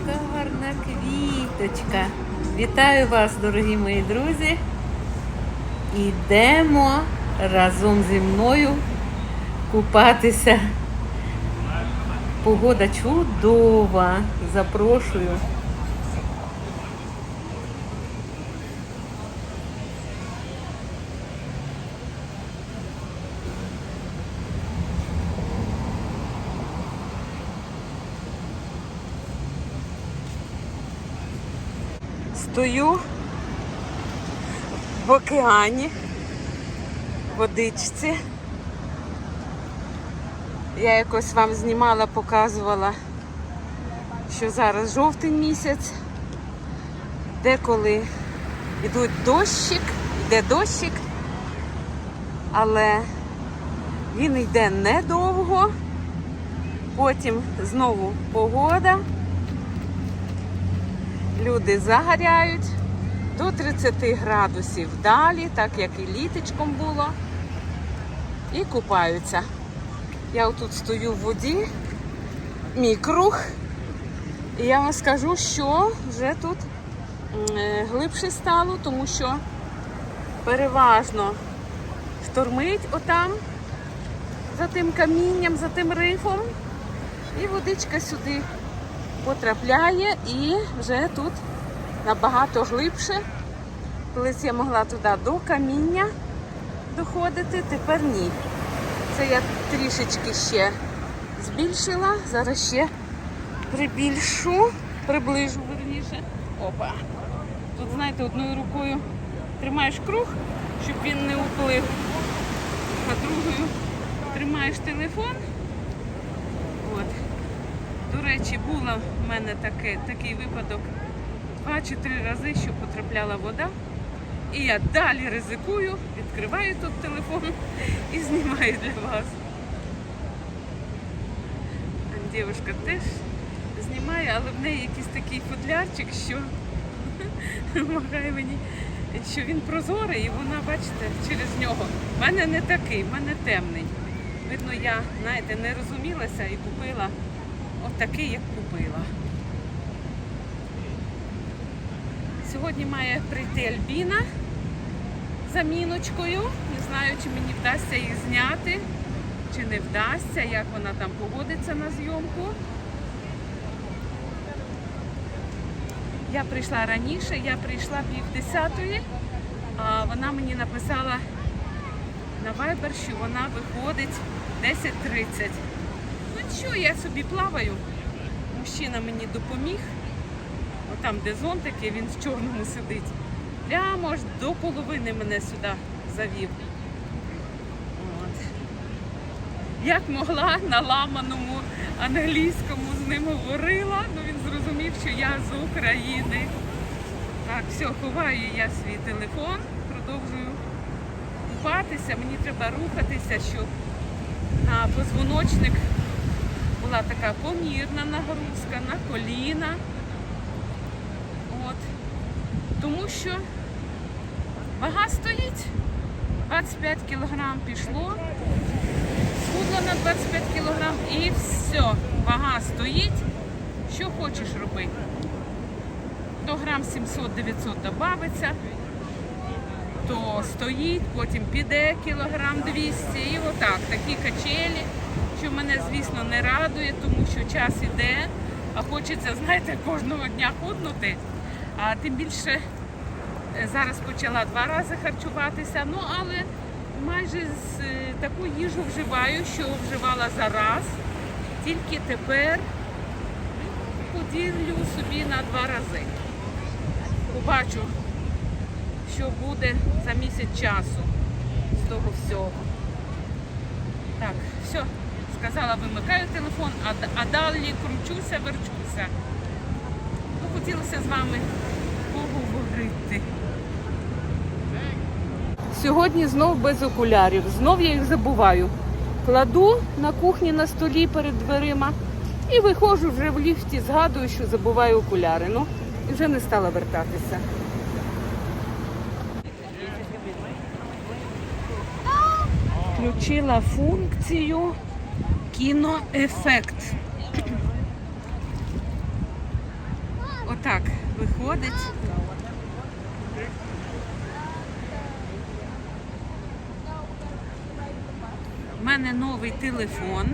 яка гарна квіточка. Вітаю вас, дорогі мої друзі. Ідемо разом зі мною купатися. Погода чудова. Запрошую. Стою в океані, водичці. Я якось вам знімала, показувала, що зараз жовтий місяць, деколи йдуть дощик, йде дощик, але він йде недовго, потім знову погода люди загоряють до 30 градусів далі, так як і літочком було, і купаються. Я отут стою в воді, мій круг, і я вам скажу, що вже тут е, глибше стало, тому що переважно штормить отам, за тим камінням, за тим рифом, і водичка сюди потрапляє і вже тут набагато глибше. Колись я могла туди до каміння доходити, тепер ні. Це я трішечки ще збільшила, зараз ще прибільшу, приближу верніше. Опа. Тут, знаєте, одною рукою тримаєш круг, щоб він не уплив, а другою тримаєш телефон. До речі, була в мене таке, такий випадок два чи три рази, що потрапляла вода. І я далі ризикую, відкриваю тут телефон і знімаю для вас. Дівчинка теж знімає, але в неї якийсь такий футлярчик, що допомагає мені, що він прозорий і вона, бачите, через нього. У мене не такий, в мене темний. Видно, я, знаєте, не розумілася і купила отакий, як купила. Сьогодні має прийти Альбіна заміночкою. Не знаю, чи мені вдасться їх зняти, чи не вдасться, як вона там погодиться на зйомку. Я прийшла раніше, я прийшла пів десятої, а вона мені написала на Viber, що вона виходить 10.30. Що, я собі плаваю. Мужчина мені допоміг. Отам, де зонтики, він в чорному сидить. Прямо аж до половини мене сюди завів. От. Як могла на ламаному англійському з ним говорила, ну він зрозумів, що я з України. Так, все, ховаю я свій телефон, продовжую купатися. Мені треба рухатися, щоб на позвоночник була така помірна нагрузка на коліна. От. Тому що вага стоїть. 25 кілограм пішло, схудло на 25 кілограм і все. Вага стоїть. Що хочеш роби. До грам 700-900 додається, то стоїть, потім піде кілограм 200 і отак, такі качелі, що мене, звісно, не радує, тому що час іде, а хочеться, знаєте, кожного дня худнути. А тим більше е, зараз почала два рази харчуватися, ну але майже з е, таку їжу вживаю, що вживала за раз, тільки тепер поділю собі на два рази. Побачу, що буде за місяць часу з того всього. Так, все, сказала, вимикаю телефон, а, а далі кручуся, верчуся. Ну, хотілося з вами поговорити. Сьогодні знов без окулярів, знов я їх забуваю. Кладу на кухні на столі перед дверима і виходжу вже в ліфті, згадую, що забуваю окуляри. Ну, вже не стала вертатися. Включила функцію кіноефект. отак виходить. У мене новий телефон.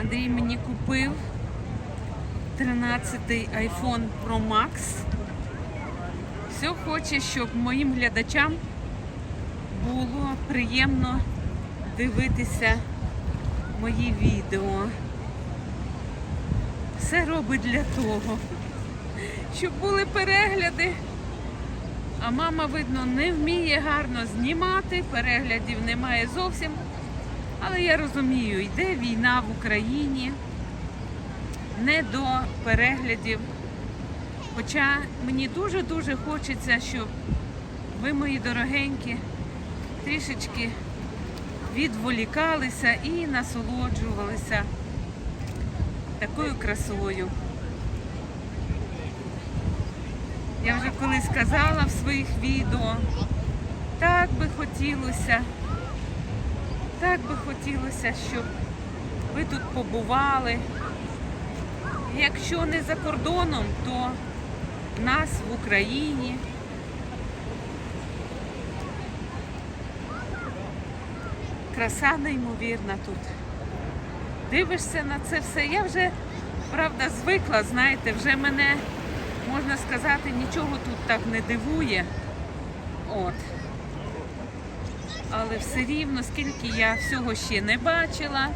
Андрій мені купив 13-й iPhone Pro Max. Все хоче, щоб моїм глядачам було приємно дивитися мої відео. Все робить для того, щоб були перегляди. А мама, видно, не вміє гарно знімати, переглядів немає зовсім. Але я розумію, йде війна в Україні, не до переглядів. Хоча мені дуже-дуже хочеться, щоб ви, мої дорогенькі, трішечки відволікалися і насолоджувалися такою красою. Я вже колись казала в своїх відео, так би хотілося, так би хотілося, щоб ви тут побували. Якщо не за кордоном, то нас в Україні. Краса неймовірна тут. Дивишся на це все. Я вже, правда, звикла, знаєте, вже мене, можна сказати, нічого тут так не дивує. От. Але все рівно, скільки я всього ще не бачила,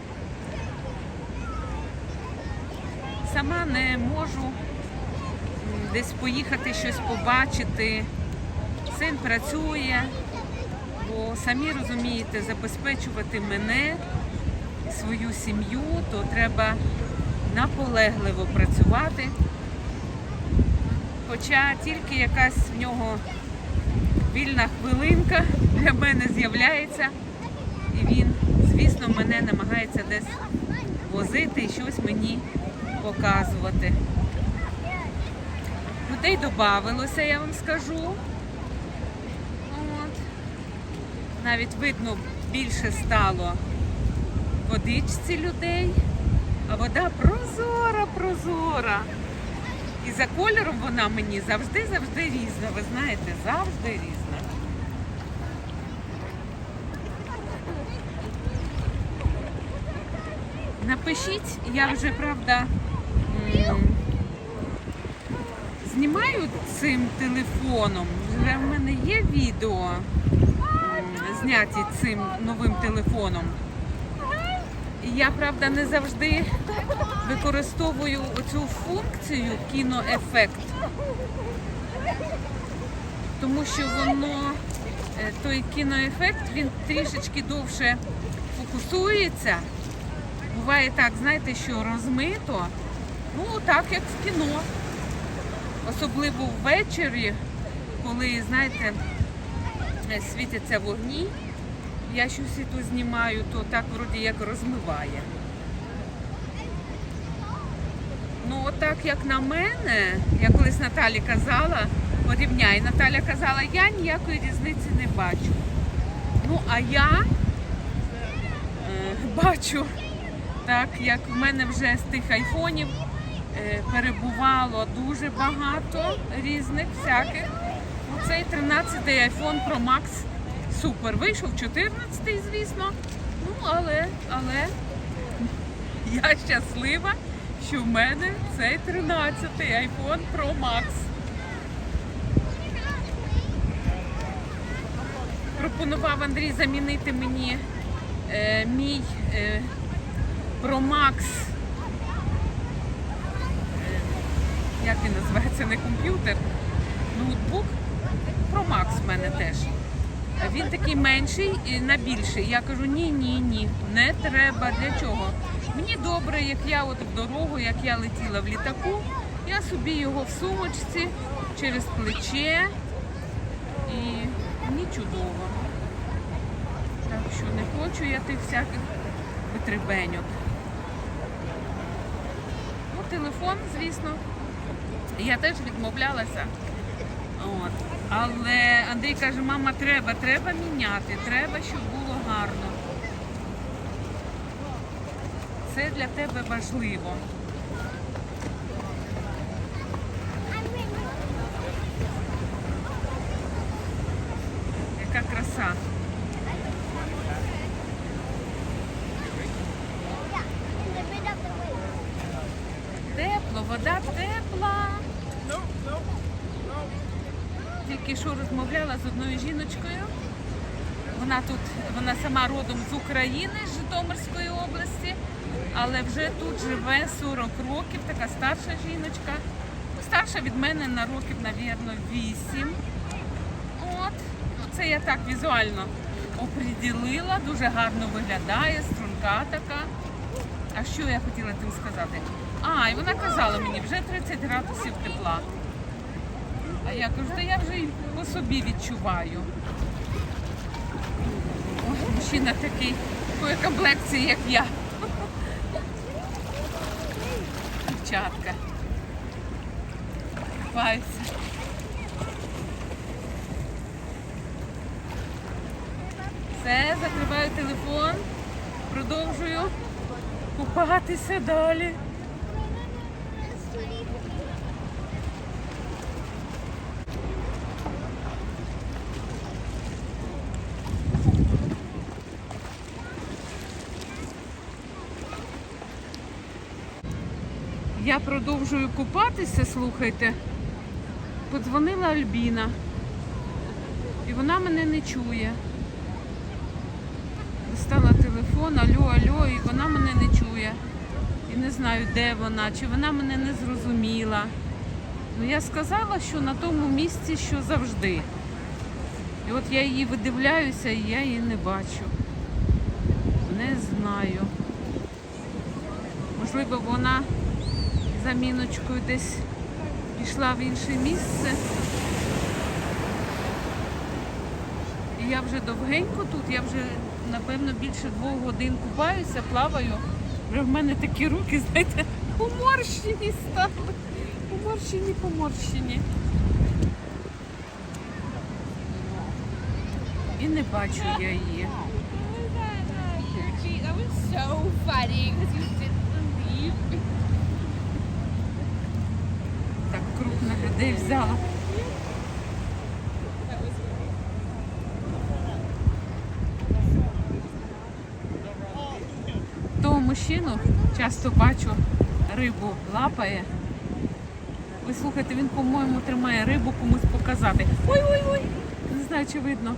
сама не можу десь поїхати щось побачити. Син працює, бо самі розумієте, забезпечувати мене свою сім'ю, то треба наполегливо працювати. Хоча тільки якась в нього вільна хвилинка для мене з'являється, і він, звісно, мене намагається десь возити і щось мені показувати. Людей додавилося, я вам скажу. От. Навіть видно, більше стало водичці людей, а вода прозора, прозора. І за кольором вона мені завжди-завжди різна. Ви знаєте, завжди різна. Напишіть, я вже правда знімаю цим телефоном. Вже в мене є відео зняті цим новим телефоном. Я, правда, не завжди використовую оцю функцію кіноефект, тому що воно, е, той кіноефект, він трішечки довше фокусується. Буває так, знаєте, що розмито, ну так як в кіно. Особливо ввечері, коли, знаєте, е, світяться вогні, я щось тут знімаю, то так вроді як розмиває. Ну, отак, як на мене, я колись Наталі казала, порівняй, Наталя казала, я ніякої різниці не бачу. Ну, а я е, бачу, так, як в мене вже з тих айфонів е, перебувало дуже багато різних всяких. Цей 13-й iPhone Pro Max супер. Вийшов 14-й, звісно. Ну, але, але я щаслива, що в мене цей 13-й iPhone Pro Max. Пропонував Андрій замінити мені е, мій е, Pro Max. Е, як він називається? Не комп'ютер, ноутбук. Pro Max в мене теж. Він такий менший і на більший. Я кажу, ні, ні, ні, не треба. Для чого? Мені добре, як я от в дорогу, як я летіла в літаку, я собі його в сумочці через плече і мені чудово. Так що не хочу я тих всяких витребеньок. Ну, телефон, звісно, я теж відмовлялася. От. Але Андрій каже, мама, треба, треба міняти, треба, щоб було гарно. Це для тебе важливо. тепло, вода тепла. Тільки що розмовляла з одною жіночкою. Вона тут, вона сама родом з України, з Житомирської області, але вже тут живе 40 років, така старша жіночка. Старша від мене на років, навірно, 8. От, це я так візуально оприділила, дуже гарно виглядає, струнка така. А що я хотіла тим сказати? А, і вона казала мені, вже 30 градусів тепла. А я кажу, та я вже і по собі відчуваю. Ой, мужчина такий, такої комплекції, як я. Дівчатка. Купаються. Все, закриваю телефон, продовжую купатися далі. Я продовжую купатися, слухайте. Подзвонила Альбіна. І вона мене не чує. Достала телефон, алло, і вона мене не чує. І не знаю, де вона, чи вона мене не зрозуміла. Ну я сказала, що на тому місці, що завжди. І от я її видивляюся, і я її не бачу. Не знаю. Можливо, вона заміночкою десь пішла в інше місце. І я вже довгенько тут, я вже напевно більше двох годин купаюся, плаваю. Вже в мене такі руки, знаєте, поморщені стали. Поморщені, поморщені. І не бачу я її. That was so funny because you didn't leave. Так людей взяла. Того мужчину часто бачу, рибу лапає. Ви слухайте, він, по-моєму, тримає рибу комусь показати. Ой-ой-ой! Не знаю, чи видно.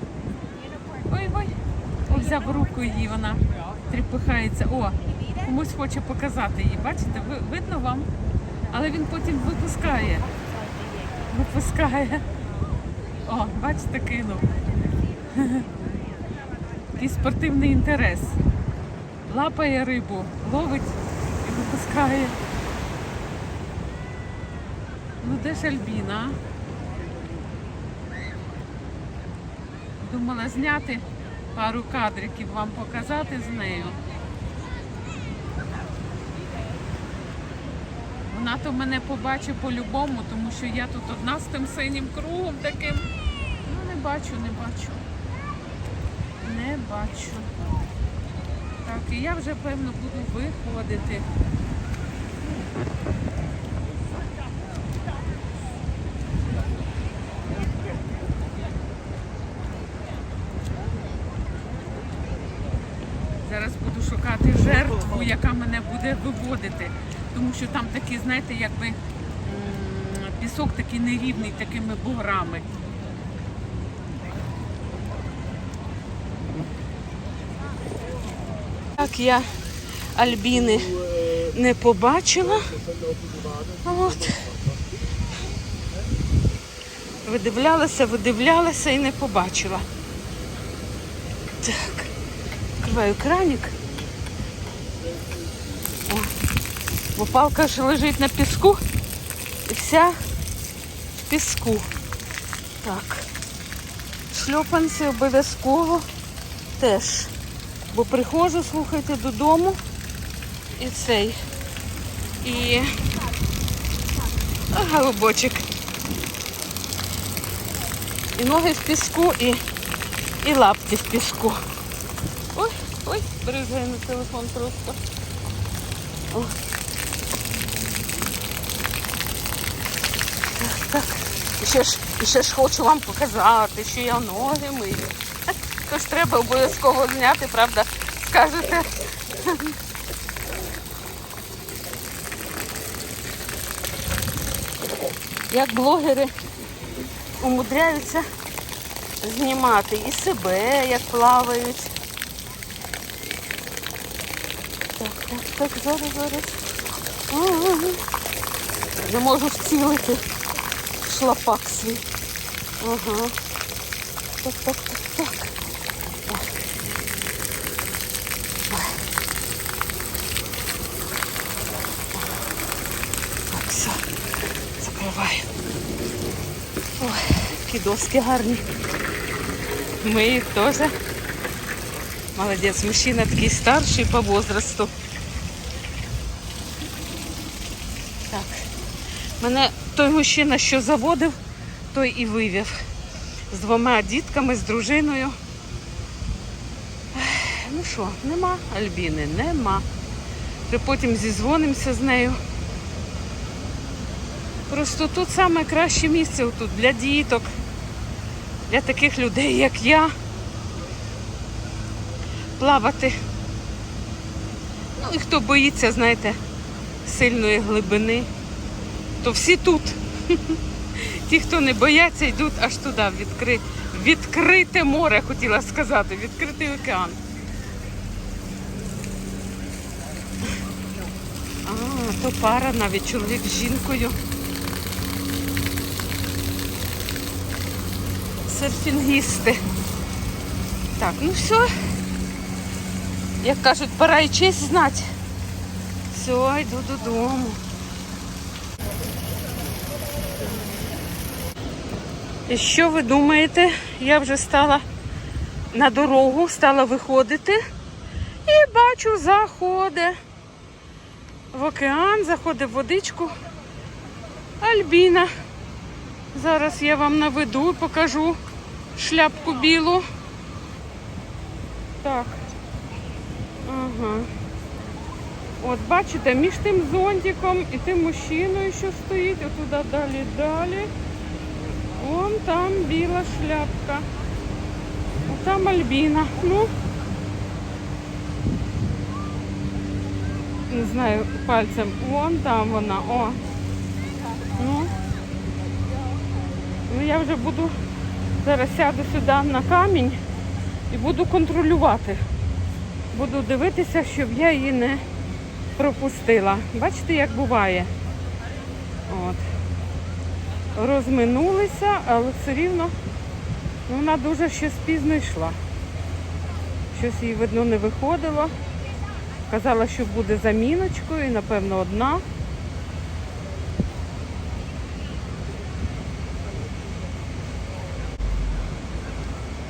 Ой-ой! Взяв руку її, вона тріпихається. О, комусь хоче показати її. Бачите, ви, видно вам? Але він потім випускає. Випускає. О, бачите, кинув. Такий спортивний інтерес. Лапає рибу, ловить і випускає. Ну де ж Альбіна? Думала зняти пару кадриків вам показати з нею. Вона то мене побачить по-любому, тому що я тут одна з тим синім кругом таким. Ну, не бачу, не бачу. Не бачу. Так, і я вже певно буду виходити. Зараз буду шукати жертву, яка мене буде виводити. Тому що там такі, знаєте, якби пісок такий нерівний, такими буграми. Так, я Альбіни не побачила. От. Видивлялася, видивлялася і не побачила. Так, відкриваю краник. О, бо палка ж лежить на піску і вся в піску. Так. Шльопанці обов'язково теж. Бо приходжу, слухайте, додому і цей. І голубочок. І ноги в піску, і, і лапті в піску. Ой, ой, бризгає на телефон просто. О. Так, так. І ще ж, і ще ж хочу вам показати, що я ноги мию. Тож треба обов'язково зняти, правда, скажете. як блогери умудряються знімати і себе, як плавають. Так, так, так, зараз, зараз. Не можу вцілити шлапак свій. Ага. Так, так, так, так. Так, все. Закриваю. Ой, які доски гарні. Ми їх теж. Молодець, мужчина такий старший по возрасту. Так. Мене той мужчина, що заводив, той і вивів. З двома дітками, з дружиною. Ну що, нема Альбіни, нема. Потім зізвонимося з нею. Просто тут саме краще місце тут для діток, для таких людей, як я. Плавати. Ну і хто боїться, знаєте, сильної глибини, то всі тут. Ті, хто не бояться, йдуть аж туди, в відкри... відкрите море, хотіла сказати, відкритий океан. А, то пара навіть чоловік з жінкою. Серфінгісти. Так, ну все. Як кажуть, пора і честь знати. Все, йду додому. І що ви думаєте? Я вже стала на дорогу, стала виходити і бачу, заходить в океан, заходить в водичку Альбіна. Зараз я вам наведу і покажу шляпку білу. Так. Ага. От бачите, між тим зонтиком і тим мужчиною, що стоїть, отуда далі далі. Вон там біла шляпка. А там Альбіна. Ну. Не знаю пальцем. Вон там вона. О. Ну. Ну я вже буду зараз сяду сюди на камінь і буду контролювати. Буду дивитися, щоб я її не пропустила. Бачите, як буває. От. Розминулися, але все рівно ну, вона дуже щось пізно йшла. Щось їй, видно, не виходило. Казала, що буде заміночкою, напевно, одна.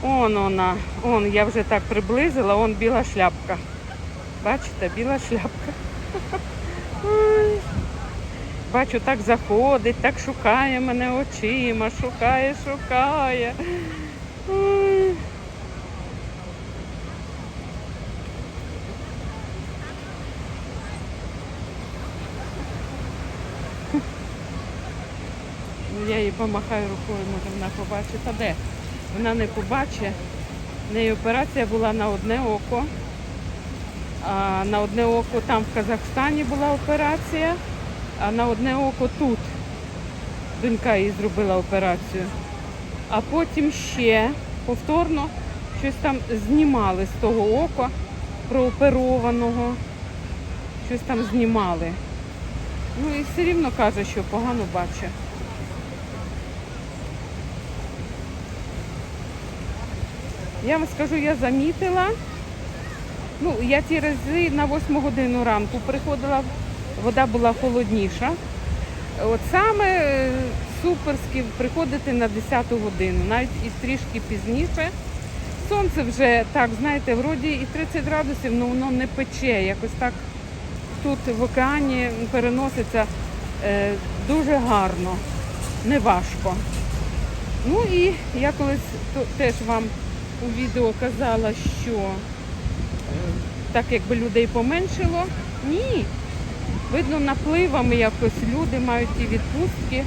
Он вона, он, я вже так приблизила, он біла шляпка. Бачите, біла шляпка. Бачу, так заходить, так шукає мене очима, шукає, шукає. Ой. Ну, Я їй помахаю рукою, може вона побачить. А де? Вона не побачить. В неї операція була на одне око. На одне око там в Казахстані була операція, а на одне око тут. Донька їй зробила операцію. А потім ще повторно щось там знімали з того ока прооперованого. Щось там знімали. Ну і все рівно каже, що погано бачить. Я вам скажу, я замітила. Ну, я ті рази на 8 годину ранку приходила, вода була холодніша. От саме е, суперськи приходити на 10 годину, навіть і трішки пізніше. Сонце вже так, знаєте, вроді і 30 градусів, але воно не пече. Якось так тут в океані переноситься е, дуже гарно, не важко. Ну і я колись теж вам у відео казала, що так якби людей поменшило. Ні. Видно, напливами якось люди мають і відпустки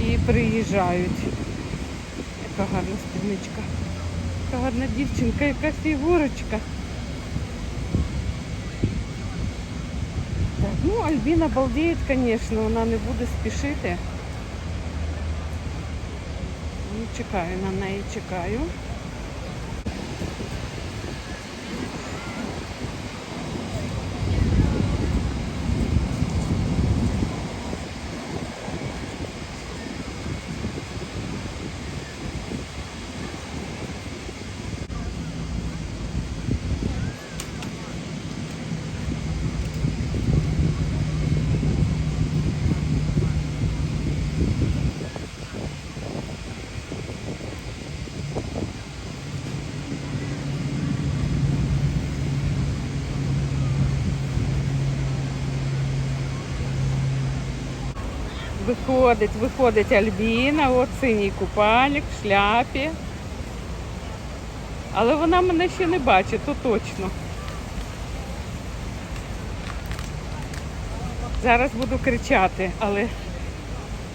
і приїжджають. Яка гарна спідничка. Яка гарна дівчинка, яка фігурочка. Так, ну Альбіна балдіє, звісно, вона не буде спішити. Чекаю на неї, чекаю. Виходить, виходить Альбіна, от синій купальник в шляпі. Але вона мене ще не бачить, то точно. Зараз буду кричати, але,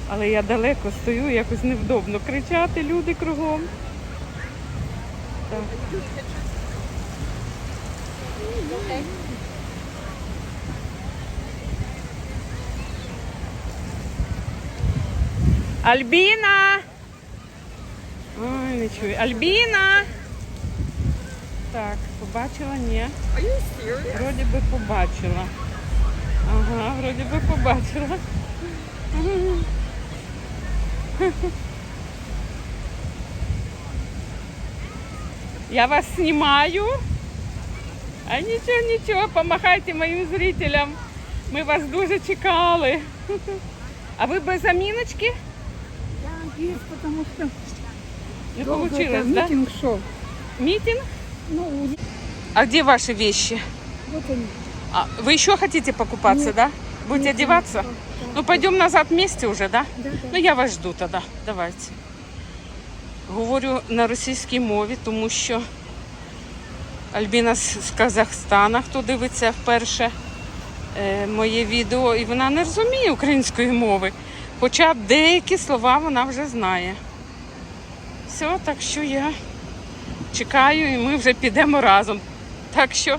але я далеко стою, якось невдобно кричати, люди кругом. Так. Альбіна! Ой, не чую. Альбіна! Так, побачила? Ні. Вроді би побачила. Ага, вроді би побачила. Я вас знімаю. А нічого, нічого, помахайте моїм зрителям. Ми вас дуже чекали. А ви без заміночки? Есть, потому что Не долго это получилось, да? митинг шел. Митинг? Ну, у- А где ваши вещи? вот они. А, вы еще хотите покупаться, Нет. да? Будете Нет, одеваться? Ну, пойдем назад вместе уже, да? да, да. Ну, я вас жду тоді. Давайте. Говорю на російській мові, тому що Альбіна з з Казахстана, хто дивиться вперше е, моє відео, і вона не розуміє української мови. Хоча деякі слова вона вже знає. Все, так що я чекаю і ми вже підемо разом. Так що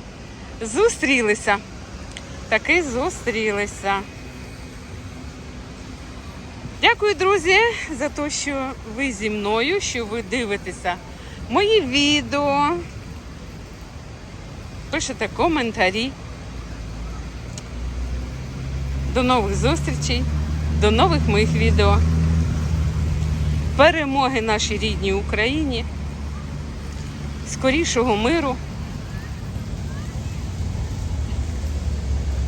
зустрілися. Таки зустрілися. Дякую, друзі, за те, що ви зі мною, що ви дивитеся мої відео, пишете коментарі. До нових зустрічей, до нових моїх відео. Перемоги нашій рідній Україні, скорішого миру.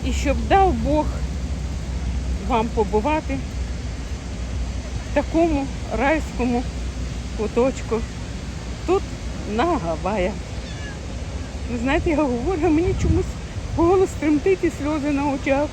І щоб дав Бог вам побувати в такому райському куточку. Тут на Гаваях. Ви знаєте, я говорю, мені чомусь голос тремтить і сльози на очах.